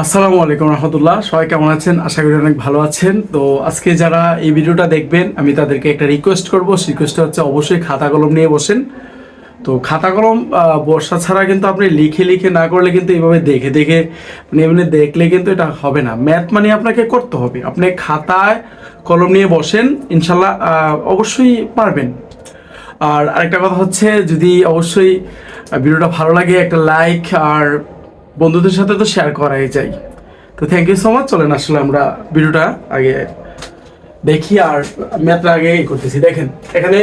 আসসালামু আলাইকুম রহমতুল্লাহ। সবাই কেমন আছেন? আশা করি অনেক ভালো আছেন। তো আজকে যারা এই ভিডিওটা দেখবেন, আমি তাদেরকে একটা রিকোয়েস্ট করব। রিকোয়েস্টটা হচ্ছে অবশ্যই খাতা কলম নিয়ে বসেন। তো খাতা কলম বর্ষা ছাড়া কিন্তু আপনি লিখে লিখে না করলে কিন্তু এইভাবে দেখে দেখে মানে এমনি দেখলে কিন্তু এটা হবে না। ম্যাথ মানে আপনাকে করতে হবে। আপনি খাতায় কলম নিয়ে বসেন, ইনশাল্লাহ অবশ্যই পারবেন। আর আরেকটা কথা হচ্ছে, যদি অবশ্যই ভিডিওটা ভালো লাগে, একটা লাইক আর বন্ধুদের সাথে তো শেয়ার করাই যায়। তো থ্যাংক ইউ সো মাচ চলেন আসলে আমরা ভিডিওটা আগে দেখি আর ম্যাথটা আগে করতেছি। দেখেন, এখানে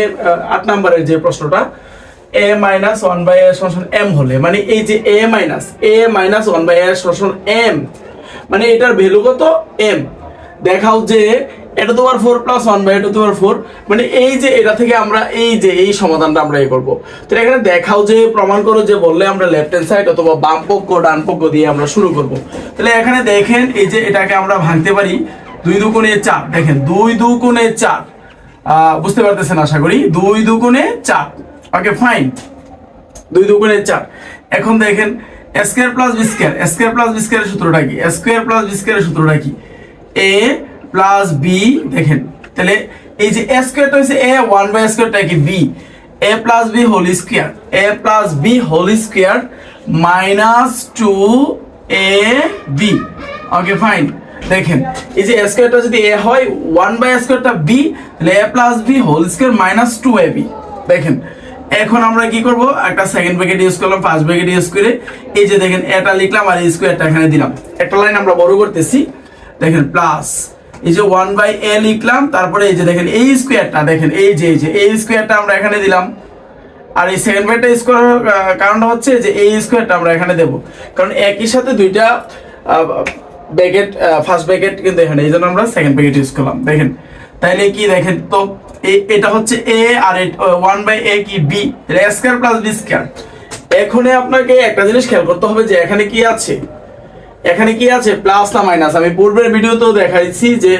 আট নাম্বারের যে প্রশ্নটা এ মাইনাস ওয়ান বাই এর সমান এম হলে মানে এই যে A minus A minus one by এর সমান এম মানে এটার ভ্যালু কত? এম দেখাও যে এটা তোমার ফোর প্লাস ওয়ান বাই এটা তোমার ফোর মানে এই যে এটা থেকে আমরা এই যে এই সমাধানটা আমরা এ করব। তো এখানে দেখাও যে প্রমাণ করো যে বললে আমরা লেফট হ্যান্ড সাইড অথবা বাম পক্ষ ডান পক্ষ দিয়ে আমরা শুরু করব। তাহলে এখানে দেখেন এই যে এটাকে আমরা ভাঙতে পারি দুই দুগুণে চার। দেখেন দুই দুগুণে চার। আহ, বুঝতে পারতেছেন আশা করি? দুই দুগুণে চার। ওকে ফাইন দুই দুগুণে চার। এখন দেখেন square plus B square plus B স্কোয়ারের সূত্রটা কি? স্কোয়ার প্লাস বি স্কোয়ারের সূত্রটা কি? এ প্লাস বি দেখেন। তাহলে এই যে স্কোয়ারটা হচ্ছে এ ওয়ান বাই স্কোয়ারটা কি B A plus B whole square A plus B whole square minus two A B okay fine দেখেন, এই যে স্কোয়ারটা যদি এ হয় ওয়ান বাই স্কোয়ারটা বি তাহলে A plus B whole square minus two A B দেখেন, এখন আমরা কি করব? একটা সেকেন্ড ব্র্যাকেট ইউজ করলাম ফার্স্ট ব্র্যাকেট ইউজ করে, এই যে দেখেন এটা লিখলাম আর স্কোয়ারটা এখানে দিলাম। একটা লাইন আমরা বড় করতেছি। দেখেন প্লাস এই যে ওয়ান বাই এ লিখলাম, তারপরে এই যে দেখেন এই স্কোয়ারটা দেখেন এই যে এই যে, এই স্কোয়ারটা আমরা এখানে দিলাম। আর এই সেকেন্ড ব্র্যাকেটটা ইউজ করার কারণটা হচ্ছে যে এই স্কোয়ারটা আমরা এখানে দেব। কারণ একই সাথে দুইটা ব্র্যাকেট ফার্স্ট ব্র্যাকেট কিন্তু এখানে, এই জন্য আমরা সেকেন্ড ব্র্যাকেট ইউজ করলাম। দেখেন, তাইলে কি দেখেন তো এটা হচ্ছে এ আর ওয়ান বাই এ কি B square plus B square এখানে আপনাকে একটা জিনিস খেয়াল করতে হবে যে এখানে কি আছে? এখানে কি আছে? প্লাস না মাইনাস। আমি পূর্বের ভিডিওতেও দেখাইছি যে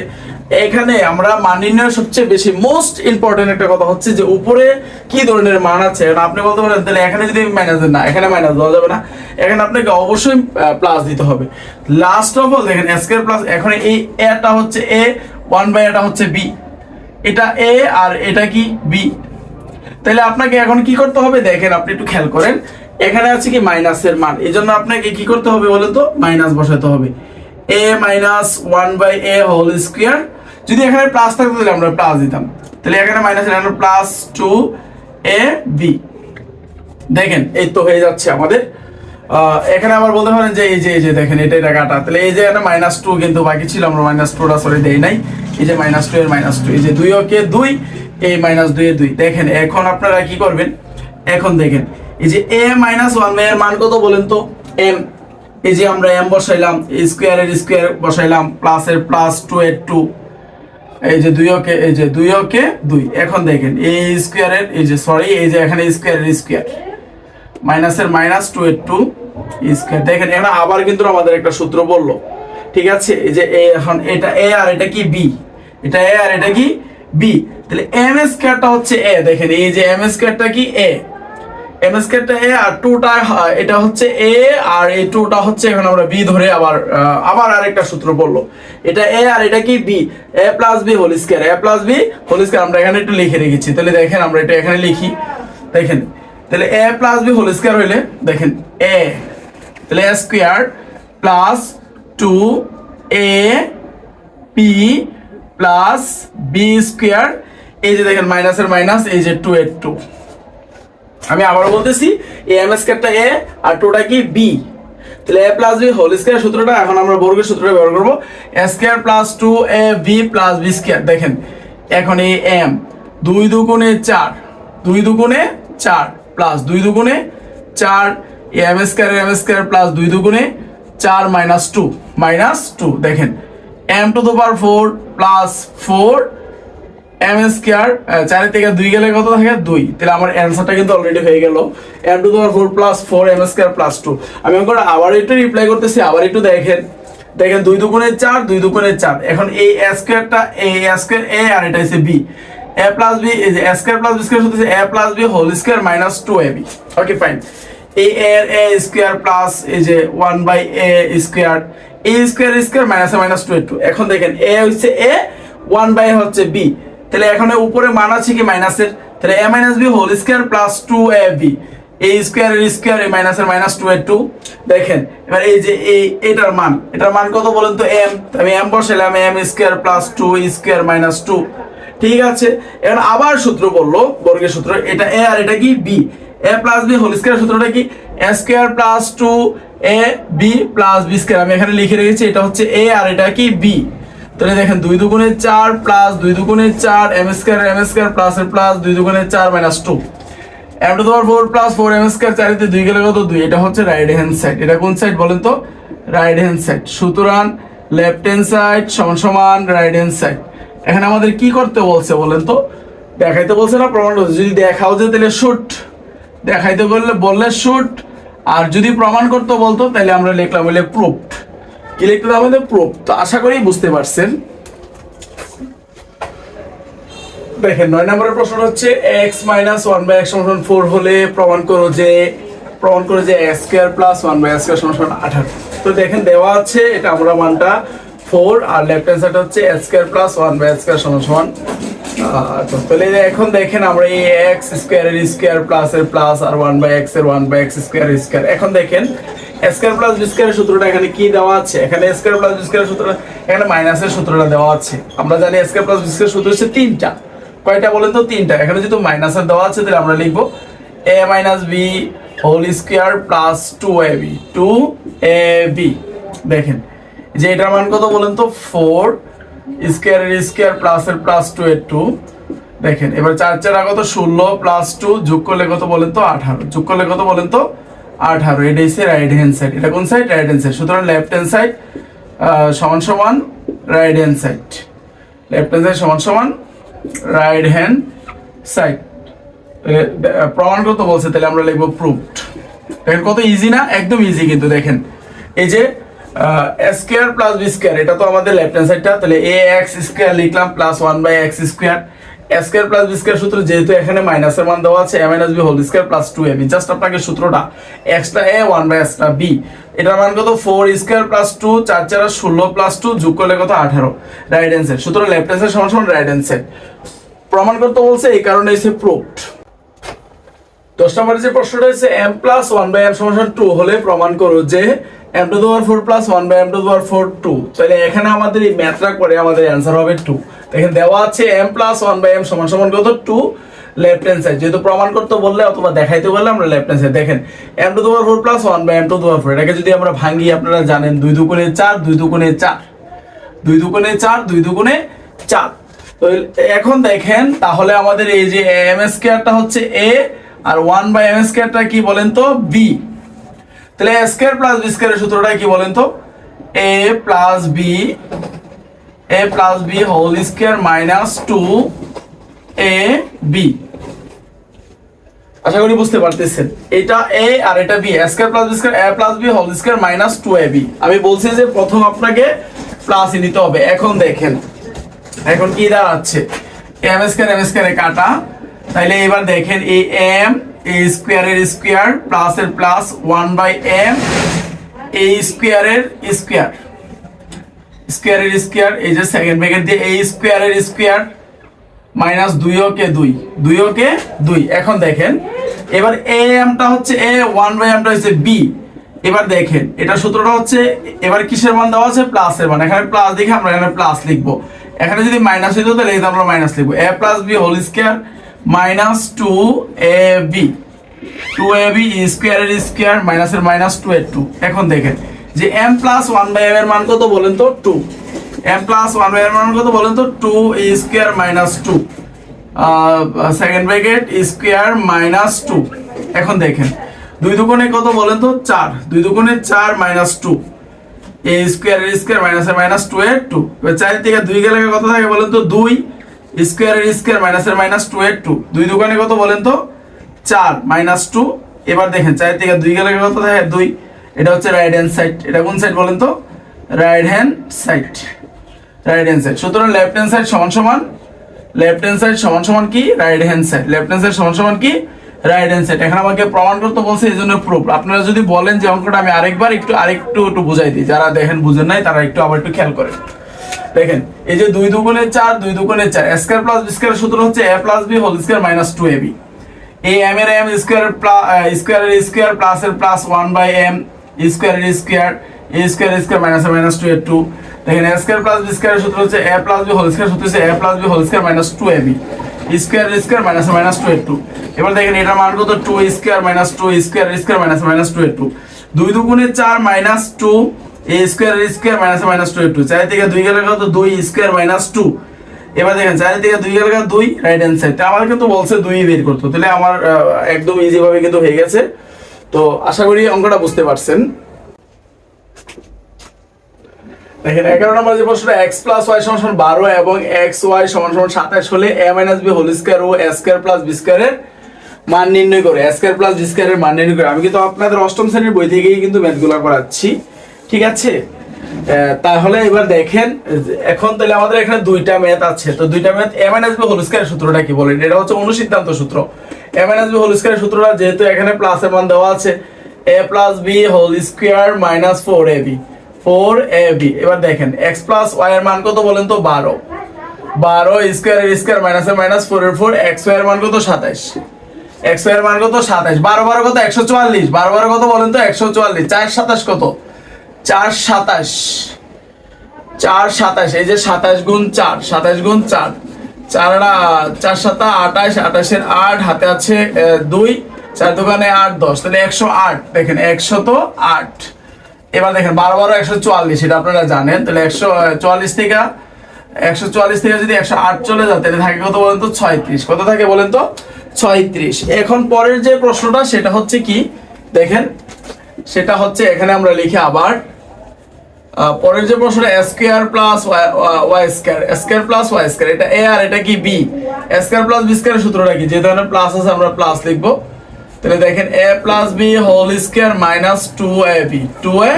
এখানে আমরা মান নির্ণয়ের সবচেয়ে বেশি মোস্ট ইম্পর্টেন্ট একটা কথা হচ্ছে যে উপরে কি ধরনের মান আছে? আপনি বলতে পারেন, তাহলে এখানে যদি মাইনাস দেন না, এখানে মাইনাস দেওয়া যাবে না। এখানে আপনাকে অবশ্যই প্লাস দিতে হবে। লাস্ট অফ অল দেখেন স্কোয়ার প্লাস এখন এই এটা হচ্ছে এ ওয়ান বাই এটা হচ্ছে বি এটা এ আর এটা কি? বি তাহলে আপনাকে এখন কি করতে হবে? দেখেন, আপনি একটু খেয়াল করেন। এখানে আছে কি মাইনাসের মান। এই জন্য আপনাকে কি করতে হবে বলেন তো? মাইনাস বসাতে হবে। A minus one by A whole square. যদি এখানে প্লাস থাকতো তাহলে আমরা প্লাস দিতাম। তাহলে এখানে মাইনাস এখানে প্লাস টু এ বি দেখেন, এই তো হয়ে যাচ্ছে আমাদের। এখানে আবার বলতে পারেন যে, এই যে এই যে, দেখেন, এটা এটা কাটা। তাহলে এই যে একটা মাইনাস টু কিন্তু বাকি ছিল, আমরা মাইনাস টুটা সরি দেই নাই। এই যে মাইনাস টু এর মাইনাস টু, এই যে দুই ওকে দুই। এই মাইনাস দুই দুই। দেখেন, এখন আপনারা কি করবেন? এখন দেখেন, এই যে এ মাইনাস ওয়ানের মান কত বলেন তো? এম এই যে আমরা এম বসাইলাম স্কোয়ারের স্কোয়ার বসাইলাম প্লাসের প্লাস টু এর টু এই যে দুই ওকে, এই যে দুই ওকে দুই। এখন দেখেন এই স্কোয়ারের এই যে সরি এই যে এখানে স্কোয়ারের স্কোয়ার মাইনাসের মাইনাস টু এর টু স্কোয়ার দেখেন, এখানে আবার কিন্তু আমাদের একটা সূত্র বলল। ঠিক আছে? এই যে এ এখন এটা এ আর এটা কি বি এটা এ আর এটা কি বি তাহলে এম স্কোয়ারটা হচ্ছে এ দেখেন এই যে এম স্কোয়ারটা কি এ এম স্কোয়ারটা এ আর টুটা এটা হচ্ছে এ আর এই টুটা হচ্ছে এখন আমরা বি ধরে আবার আবার আরেকটা সূত্র বলল এটা এ আর এটা কি B A plus B whole square A plus B whole square আমরা এখানে একটু লিখে রেখেছি। তাহলে দেখেন আমরা এটা এখানে লিখি। দেখেন, তাহলে a plus b whole square হইলে, দেখেন এ তাহলে a square plus two a b plus b square এই যে দেখেন মাইনাসের মাইনাস এই যে টু এর টু আমি আবারও বলতেছি এ এম স্কোয়ারটা এ আর টুটা কি বি তাহলে a plus b whole square সূত্রটা, এখন আমরা বর্গের সূত্রটা ব্যবহার করব। Square plus two a b plus b square দেখেন, এখন এই এম দুই দুগুণে চার, দুই দুগুণে চার প্লাস দুই দুগুণে চার m square m square plus দুই দুগুণে চার মাইনাস টু মাইনাস টু দেখেন m to the power four plus four m square চারের থেকে দুই গেলে কত থাকে? দুই। তাহলে আমার অ্যান্সারটা কিন্তু অলরেডি হয়ে গেল। M to power four plus four m square plus two আমি এখন আবার একটু রিপ্লাই করতেছি, আবার একটু দেখেন। দেখেন, দুই দুগুণের চার, দুই দুগুণের চার। এখন এই স্কোয়ারটা এই স্কোয়ার এ আর এটা হচ্ছে b a plus b square plus b square হচ্ছে a plus b whole square minus two a b okay fine এই এ এর এ স্কোয়ার প্লাস এই যে one by a square a square square minus minus two a two এখন দেখেন a হচ্ছে a one by হচ্ছে b তাহলে এখানে উপরে মান আছে কি মাইনাসের তাহলে a minus b whole square plus two a b a square এর স্কোয়ার এ মাইনাসের মাইনাস টু এর টু দেখেন, এবার এই যে এই, এটার মান এটার মান কত বলেন তো? এম আমি এম বসালাম m square plus two square minus two ঠিক আছে? এখন আবার সূত্র বলল, বর্গের সূত্র, এটা এ আর এটা কি? B a plus b whole square সূত্রটা কি? A square plus two a b plus b square আমি এখানে লিখে রেখেছি, এটা হচ্ছে এ আর এটা কি? বি তাহলে দেখেন দুই দুগুণে চার প্লাস দুই দুগুণে চার m square m square plus এর প্লাস দুই দুগুণে চার minus two m to power four plus four m square চারিতে দুই গেলে কত? দুই। এটা হচ্ছে রাইট হ্যান্ড সাইড এটা কোন সাইড বলেন তো? রাইট হ্যান্ড সাইড সুতরাং লেফট হ্যান্ড সাইড সমান সমান রাইট হ্যান্ড সাইড এখানে আমাদের কি করতে বলছে বলেন তো? দেখাইতে বলছে না, প্রমাণ করছে। যদি দেখাও যে তাহলে শুট দেখাইতে বললে বললে শুট আর যদি প্রমাণ করতে বলতো, তাহলে আমরা লিখলাম বলে প্রুফড হবে আমাদের প্রুফ তো আশা করি বুঝতে পারছেন। দেখেন, নয় নম্বরের প্রশ্ন হচ্ছে x minus one by x সমান ফোর হলে প্রমাণ করো যে, প্রমাণ করো যে x square plus one by x square সমান আঠারো। তো দেখেন, দেওয়া আছে, এটা আমরা মানটা ফোর আর লেফট হ্যান্ড সাইড হচ্ছে x square plus one by x square সমান সমান তাহলে এখন দেখেন আমরা এই এক্স স্কোয়ার এর স্কোয়ার প্লাস এর প্লাস আর ওয়ান বাই এক্সের one by x square square এখন দেখেন স্কোয়ার প্লাস বি স্কোয়ারের সূত্রটা এখানে কি দেওয়া আছে? এখানে স্কোয়ার প্লাস বি স্কোয়ারের সূত্রটা এখানে মাইনাসের সূত্রটা দেওয়া আছে। আমরা জানি স্কোয়ার প্লাস বি সূত্র হচ্ছে তিনটা। কয়টা বলেন তো তিনটা? এখানে যেহেতু মাইনাসের দেওয়া আছে, তাহলে আমরা লিখব a minus b whole square plus two a b two a b দেখেন, যে এটার মান কত বলেন তো? ফোর স্কোয়ার এর স্কোয়ার প্লাস এর প্লাস টু এর টু দেখেন, এবার চার চার কত ষোলো প্লাস টু যোগ করলে কত বলেন তো? আঠারো। যোগ করলে কত বলেন তো? আঠারো এটা হচ্ছে রাইট হ্যান্ড সাইড এটা কোন সাইড রাইট হ্যান্ড সাইড সুতরাং লেফট হ্যান্ড সাইড সমান সমান right hand side left hand side সমান সমান রাইট হ্যান্ড সাইড প্রমাণ করতে বলছে, তাহলে আমরা লিখব প্রুফড দেখেন কত ইজি না? একদম ইজি কিন্তু, দেখেন। এই যে স্কোয়ার প্লাস বি স্কোয়ার এটা তো আমাদের লেফট হ্যান্ড সাইডটা তাহলে এ এক্স স্কোয়ার লিখলাম plus one by x square square plus b square সূত্র যেহেতু এখানে মাইনাসের মান দেওয়া আছে a minus b whole square plus two a b just আপনাকে সূত্রটা এক্সটা এ ওয়ান বাই এক্সটা বি এটার মান কত? ফোর স্কোয়ার প্লাস টু চার চার ষোলো প্লাস টু যোগ করলে কত? আঠারো। রাইট সাইড সুতরাং লেফট সাইড সমান সমান রাইট সাইড প্রমাণ করতে বলছে এই কারণে এসে প্রুফড দশ নম্বরের যে প্রশ্নটা হচ্ছে m plus one by m সমান টু হলে প্রমাণ করো যে m to the power four plus one by m to the power four two তাহলে এখানে আমাদের এই ম্যাথটা করে আমাদের অ্যান্সার হবে টু দেখেন, দেওয়া আছে m plus one by m সমান সমান কত? টু লেফট হ্যান্ড সাইড যেহেতু প্রমাণ করতে বললে অথবা দেখাইতে বললে আমরা লেফট হ্যান্ড সাইড দেখেন m to the power four plus one by m to the power four এটাকে যদি আমরা ভাঙি আপনারা জানেন, দুই দুগুণে চার, দুই দুগুণে চার। দুই দুগুণে চার, দুই দুগুণে চার। তো এখন দেখেন, তাহলে আমাদের এই যে এম স্কোয়ারটা হচ্ছে এ আর ওয়ান বাই এম স্কোয়ারটা কি বলেন তো? বি তাহলে স্কোয়ার প্লাস বি স্কোয়ারের সূত্রটা কি বলেন তো? A plus b a plus b whole square minus two a b আশা করি বুঝতে পারতেছেন। এটা এ আর এটা b square plus b square a plus b whole square minus two a b আমি বলছি যে প্রথম আপনাকে প্লাস নিতে হবে। এখন দেখেন। এখন কি দাঁড়াচ্ছে? এম স্কোয়ার এম স্কোয়ারে কাটা। তাইলে এবার দেখেন এই এম এই স্কোয়ারের স্কোয়ার প্লাস এর প্লাস ওয়ান বাই এম এই স্কোয়ারের স্কোয়ার স্কোয়ারের স্কোয়ার, এই যে সেকেন্ড ব্র্যাকেট দিয়ে এই স্কোয়ারের স্কোয়ার মাইনাস দুই ওকে দুই দুই ওকে দুই। এখন দেখেন, এবার এ এমটা হচ্ছে এ ওয়ান বাই এমটা হচ্ছে বি এবার দেখেন, এটা সূত্রটা হচ্ছে, এবার কিসের মান দেওয়া আছে? প্লাসের মান। এখানে প্লাস দেখে আমরা এখানে প্লাস লিখব। এখানে যদি মাইনাস হইতো, তাহলে এই আমরা মাইনাস লিখব। A plus b whole square minus two a b two a b স্কোয়ারের স্কোয়ার মাইনাসের মাইনাস টু এর টু এখন দেখেন যে m plus one by m এর মান কত বলেন তো? Two m plus one by এর মান কত বলেন তো? Two square minus two second bracket square minus two এখন দেখেন, দুই দুগুণে কত বলেন তো? চার। দুই দুগুণে চার minus two a square square মাইনাসের মাইনাস টু এর টু এবার চার থেকে দুই গেলে কত থাকে বলেন তো? দুই। স্কোয়ার এর স্কোয়ার মাইনাসের মাইনাস টু এর টু দুই দোকানে কত বলেন তো? চার মাইনাস টু এবার দেখেন চার থেকে দুই গেলে কত থাকে? দুই। এটা হচ্ছে রাইট হ্যান্ড সাইড এটা কোন সাইড বলেন তো? Right hand side right hand side সুতরাং লেফট হ্যান্ড সাইড সমান সমান লেফট হ্যান্ড সাইড সমান সমান কি? Right hand side left hand side সমান সমান কি? রাইট হ্যান্ড সাইড এখানে আমাকে প্রমাণ করতে বলছে, এই জন্য প্রুফ আপনারা যদি বলেন যে অঙ্কটা আমি আরেকবার একটু আরেকটু একটু বুঝাই দিই। যারা দেখেন বুঝেন নাই, তারা একটু আবার একটু খেয়াল করেন। দেখেন, এই যে দুই দুগুণে চার, দুই দুগুণে চার। স্কোয়ার প্লাস বি স্কোয়ার সূত্র হচ্ছে a plus b whole square minus two a b এই এম এর m square square square plus এর plus one by m square square, a square square minus minus two এর two দেখেন a square plus b square সূত্র হচ্ছে a plus b whole square সূত্র হচ্ছে a plus b whole square minus two a b square square minus minus two এর two এবার দেখেন, এটার মান কত? Two square minus two square square minus minus two এর টু দুই দুগুণে চার minus two a square square minus minus two এর টু চার থেকে দুই গেলে কত? দুই স্কোয়ার মাইনাস টু এবার দেখেন চার থেকে দুই গেলে দুই রাইট হ্যান্ড সাইড আমার কিন্তু বলছে দুই বের করতে। তাহলে আমার একদম ইজি ভাবে কিন্তু হয়ে গেছে। তো আশা করি অঙ্কটা বুঝতে পারছেন। দেখেন, এগারো নম্বর যে এক্স প্লাস ওয়াই সমান সমান বারো এবং এক্স ওয়াই সমান সমান সাতাশ হলে a minus b whole square O square plus B স্কোয়ারের মান নির্ণয় করে স্কোয়ার প্লাস বি স্কোয়ারের মান নির্ণয় করে। আমি কিন্তু আপনাদের অষ্টম শ্রেণির বই থেকেই কিন্তু ম্যাথগুলো করাচ্ছি ঠিক আছে? তাহলে এবার দেখেন, এখন তাহলে আমাদের এখানে দুইটা ম্যাথ আছে, তো দুইটা math a minus b whole সূত্রটা কি বলেন? এটা হচ্ছে অনুসিদ্ধান্ত সূত্র। এ মাইনাস বি হোল স্কোয়ারের সূত্রটা, যেহেতু এখানে প্লাসের মান দেওয়া আছে a plus b whole square minus four a b four a b এবার দেখেন এক্স প্লাস ওয়াই এর মান কত বলেন তো? বারো। বারো square square minus minus four এর ফোর এক্স ওয়াই এর মান কত? সাতাইশ। এক্স ওয়াই এর মান কত? সাতাইশ। বারো বারো কত? একশো চুয়াল্লিশ। বারো বারো কত বলেন তো? একশো চুয়াল্লিশ। চার সাতাশ কত? চার সাতাশ। চার সাতাশ। এই যে সাতাশ গুণ চার, সাতাশ গুণ চার। চার চার সাতা আঠাশ, আঠাশের আট, হাতে আছে দুই, চার দোকানে আট, দশ। তাহলে একশো আট। দেখেন, একশো তো আট। এবার দেখেন, বারো বারো, একশো চুয়াল্লিশ, এটা আপনারা জানেন। তাহলে একশো চুয়াল্লিশ থেকে, একশো চুয়াল্লিশ থেকে যদি একশো আট চলে যায়, তাহলে থাকে কত বলেন তো? ছয়ত্রিশ। কত থাকে বলেন তো? ছয়ত্রিশ। এখন পরের যে প্রশ্নটা, সেটা হচ্ছে কি? দেখেন, সেটা হচ্ছে এখানে আমরা লিখি আবার পরের যে প্রশ্ন square plus y square square plus y square এটা এ আর এটা কি বি স্কোয়ার প্লাস বি স্কোয়ারের সূত্রটা কি? যে ধরনের প্লাস আছে, আমরা প্লাস লিখব। তাহলে দেখেন a plus b whole square minus two a b two a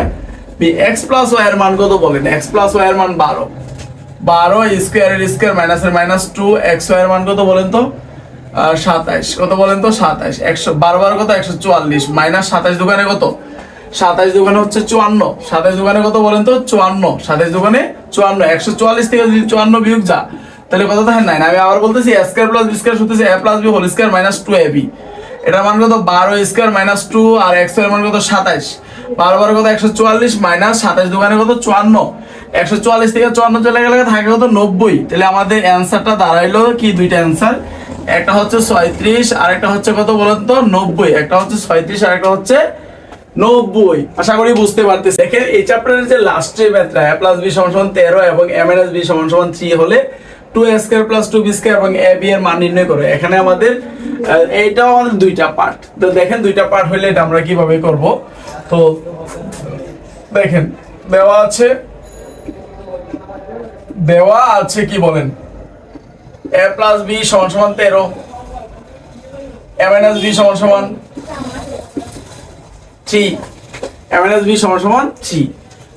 b x plus y এর মান কত বলেন? এক্স প্লাস ওয়াই এর মান বারো। বারো স্কোয়ার এর স্কোয়ার মাইনাস এর মাইনাস টু এক্স ওয়াই এর মান কত বলেন তো? সাতাইশ। কত বলেন তো? সাতাইশ। একশো বারো বারো কত? একশো চুয়াল্লিশ। মাইনাস সাতাইশ দোকানে কত? সাতাইশ দোকানে হচ্ছে চুয়ান্ন। সাতাইশ দোকানে কত বলেন তো? চুয়ান্ন। সাতাইশ দোকানে চুয়ান্ন। একশো চুয়াল্লিশ থেকে যদি চুয়ান্ন বিয়োগ যা, তাহলে কত থাকে নাইন আমি আবার বলতেছি স্কোয়ার প্লাস বি স্কোয়ার সূত্রে a plus b whole square minus two a b এটার মান কত? বারো স্কোয়ার মাইনাস টু আর এক্সের মান কত? সাতাইশ। বারো বারো কত? একশো চুয়াল্লিশ মাইনাস সাতাইশ দোকানে কত? চুয়ান্ন। একশো চুয়াল্লিশ থেকে চুয়ান্ন চলে গেলে থাকে কত? নব্বই। তাহলে আমাদের অ্যান্সারটা দাঁড়াইলো কি? দুইটা অ্যান্সার একটা হচ্ছে ছয়ত্রিশ আর একটা হচ্ছে কত বলেন তো? নব্বই। একটা হচ্ছে ছয়ত্রিশ আর একটা হচ্ছে নব্বই। আশা করি বুঝতে পারতেছি দেখেন, এই চ্যাপ্টারের যে লাস্টের ম্যাথটা এ প্লাস বি সমান সমান তেরো এবং এম এন এস বি সমান সমান থ্রি হলে two a square plus two b square এবং এ বি এর মান নির্ণয় করে। এখানে আমাদের এইটাও আমাদের দুইটা পার্ট তো দেখেন, দুইটা পার্ট হলে এটা আমরা কীভাবে করব? তো দেখেন, দেওয়া আছে দেওয়া আছে কি বলেন? এ প্লাস বি সমান সমান তেরো এম এন এস বি সমান সমান থ্রি এম বি সমান সমান থ্রি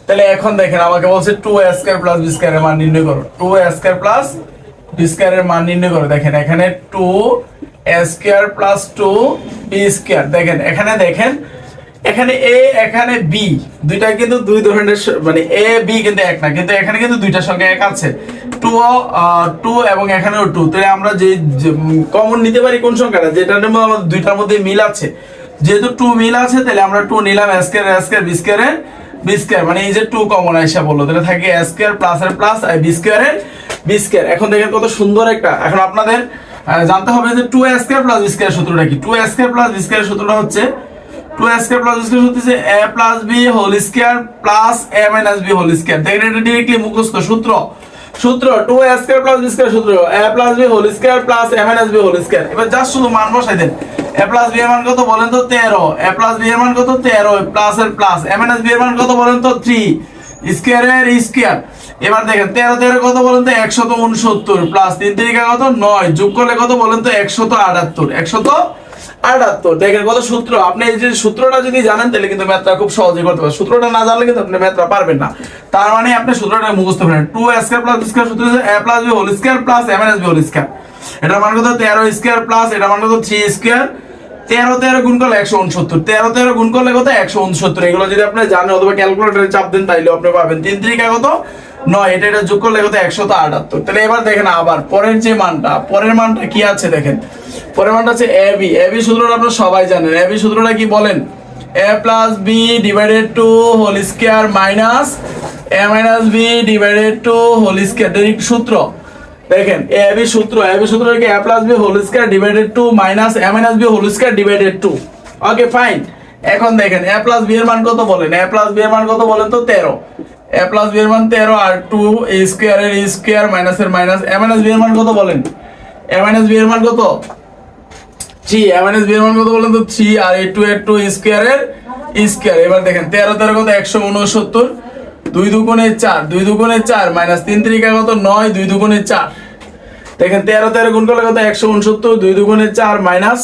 তাহলে এখন দেখেন আমাকে বলছে টু স্কোয়ার প্লাস বি স্কোয়ারের মান নির্ণয় করো। টু স্কোয়ার প্লাস বি স্কোয়ারের মান নির্ণয় করো। দেখেন এখানে two a square plus two b square দেখেন, এখানে দেখেন, এখানে এ এখানে বি দুইটা কিন্তু দুই ধরনের মানে এ বি কিন্তু এক না, কিন্তু এখানে কিন্তু দুইটা সংখ্যা এক আছে। টু টু এবং এখানেও টু তাহলে আমরা যে কমন নিতে পারি কোন সংখ্যাটা? যেটার মধ্যে আমাদের দুইটার মধ্যে মিল আছে। যেহেতু টু মিল আছে, তাহলে আমরা টু নিলাম মানে এই যে টু কমন আইসা বলল, তাহলে থাকে স্কোয়ার প্লাস এর প্লাস স্কোয়ার এখন দেখেন কত সুন্দর একটা, এখন আপনাদের জানতে হবে যে টু স্কোয়ার প্লাস বি সূত্রটা কি? টু স্কোয়ার প্লাস বি সূত্রটা হচ্ছে টু প্লাস স্কোয়ার হচ্ছে a plus b whole plus a minus b whole দেখেন এটা ডিরেক্টলি মুখস্থ সূত্র। সূত্র টু প্লাস সূত্র a plus b whole plus a minus b whole এবার জাস্ট শুধু মান বসাই দেন। এ প্লাস বি এর মান কত বলেন তো? তেরো। এ প্লাস বি এর মান কত? তেরো। প্লাস এর প্লাস এ মাইনাস বি এর মান কত বলেন তো? থ্রি স্কোয়ারের স্কোয়ার এবার দেখেন, তেরো তেরো কত বলেন তো? একশত উনসত্তর। প্লাস তিন তিরিকা কত? নয়। যোগ করলে কত বলেন তো? একশত আটাত্তর। একশত আটাত্তর। দেখেন কত সূত্র। আপনি এই যে সূত্রটা যদি জানেন, তাহলে কিন্তু ম্যাথটা খুব সহজে করতে পারবেন। সূত্রটা না জানলে কিন্তু আপনি ম্যাথটা পারবেন না। তার মানে আপনি সূত্রটা মুখস্থ করেন। টু স্কোয়ার প্লাস স্কোয়ার সূত্র a plus b whole square plus m n s b whole square এটার মান কত? তেরো স্কোয়ার প্লাস এটার মান কত? থ্রি স্কোয়ার তেরো তেরো গুণ করলে একশো উনসত্তর। তেরো তেরো গুণ করলে কত? একশো উনসত্তর। এগুলো যদি আপনি জানেন অথবা ক্যালকুলেটারে চাপ দেন, তাইলে আপনি পাবেন। তিন তিরিকা কত? নয়। এটা এটা যোগ করলে কত? একশো তো আটাত্তর। তাহলে এবার দেখেন আবার পরের যে মানটা, পরের মানটা কি আছে দেখেন? পরের মানটা আছে এ বি এ বি সূত্রটা আপনারা সবাই জানেন। এ বি সূত্রটা কি বলেন? A plus b divided two whole square minus a minus b divided two whole square সূত্র। দেখেন এ বি সূত্র এ বি সূত্র কি a plus b whole square divided two minus a minus b whole square divided two okay fine এখন দেখেন a plus B এর মান কত বলেন? এ প্লাস বি এর মান কত বলেন তো? তেরো। এ প্লাস বি এর মান তেরো আর টু এ স্কোয়ার এর স্কোয়ার মাইনাস এর মাইনাস এ মাইনাস বি এর মান কত বলেন? এ মাইনাস বি এর মান কত? থ্রি এ মাইনাস বি এর মান কত বলেন তো? থ্রি আর এ টু এর টু স্কোয়ার এর স্কোয়ার এবার দেখেন, তেরো তেরো কত? একশো উনসত্তর। দুই দুগুণে চার, দুই দুগুণে চার, মাইনাস তিন তিরিকা কত? নয়, দুই দুগুণে চার। দেখেন, তেরো তেরো গুণ করলে কত? একশো উনসত্তর, দুই দুগুণে চার, মাইনাস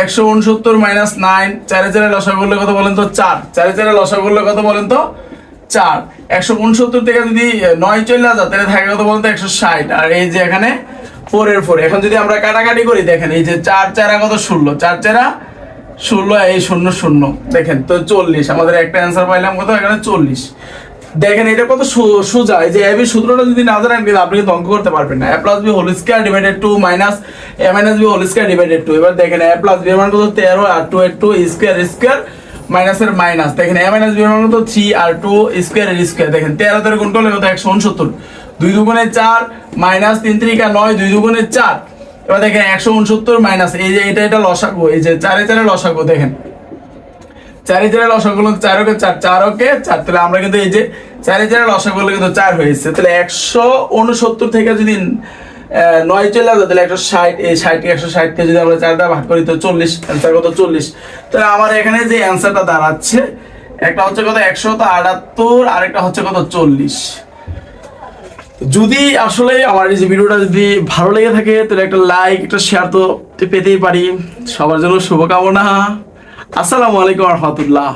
একশো উনসত্তর, মাইনাস নাইন। চারে চারে লসা করলে কত বলেন তো? চার। চারে চারে লসা করলে কত বলেন তো? চার। একশো উনসত্তর থেকে যদি নয় চলে আসা তাহলে থাকে কত বলতো একশো ষাট। আর এই যে এখানে ফোরের ফোর এখন যদি আমরা কাটাকাটি করি, দেখেন, এই যে চার, চারা কত? ষোলো। চার, চারা ষোলো, এই শূন্য শূন্য। দেখেন, তো চল্লিশ। আমাদের একটা অ্যান্সার পাইলাম কত? এখানে চল্লিশ। দেখেন, এটা কত সোজা। যে এবি সূত্রটা যদি না জানেন, কিন্তু আপনি কিন্তু অঙ্ক করতে পারবেন না। A plus b whole square divided two minus a minus b whole square divided two এবার দেখেন এ প্লাস বি মান কত? তেরো আর টু এর টু স্কয়ার স্কয়ার মাইনাসের মাইনাস দেখেন এ মাইনাস বি মান কত? থ্রি আর টু স্কয়ার এর স্কয়ার দেখেন, তেরো তেরো গুণ করলে কত? একশো উনসত্তর। দুই দুগুণে চার মাইনাস তিন ত্রিকা নয়, দুই দুগুণে চার। এবার দেখেন একশো উনসত্তর মাইনাস এই যে এটা এটা লসাগু, এই যে চারে চারে লসাগু, দেখেন। চারি চারে লসাগুলো চারকে চার চারকে চার তাহলে আমরা কিন্তু এই যে চারি চারে লসাগুলো কিন্তু চার হয়েছে। তাহলে একশো উনসত্তর থেকে যদি নয় চলে আসে, তাহলে একশো ষাট, এই ষাটকে একশো ষাটকে যদি আমরা চার দ্বারা ভাগ করি, তো চল্লিশ অ্যান্সার কত? চল্লিশ। তাহলে আমার এখানে যে অ্যান্সারটা দাঁড়াচ্ছে, একটা হচ্ছে কত? একশো, তো আটাত্তর আর একটা হচ্ছে কত? চল্লিশ। যদি আসলে আমার এই যে ভিডিওটা যদি ভালো লেগে থাকে, তাহলে একটা লাইক একটা শেয়ার তো পেতেই পারি। সবার জন্য শুভকামনা। আসসালামু আলাইকুম রহমতুল্লাহ।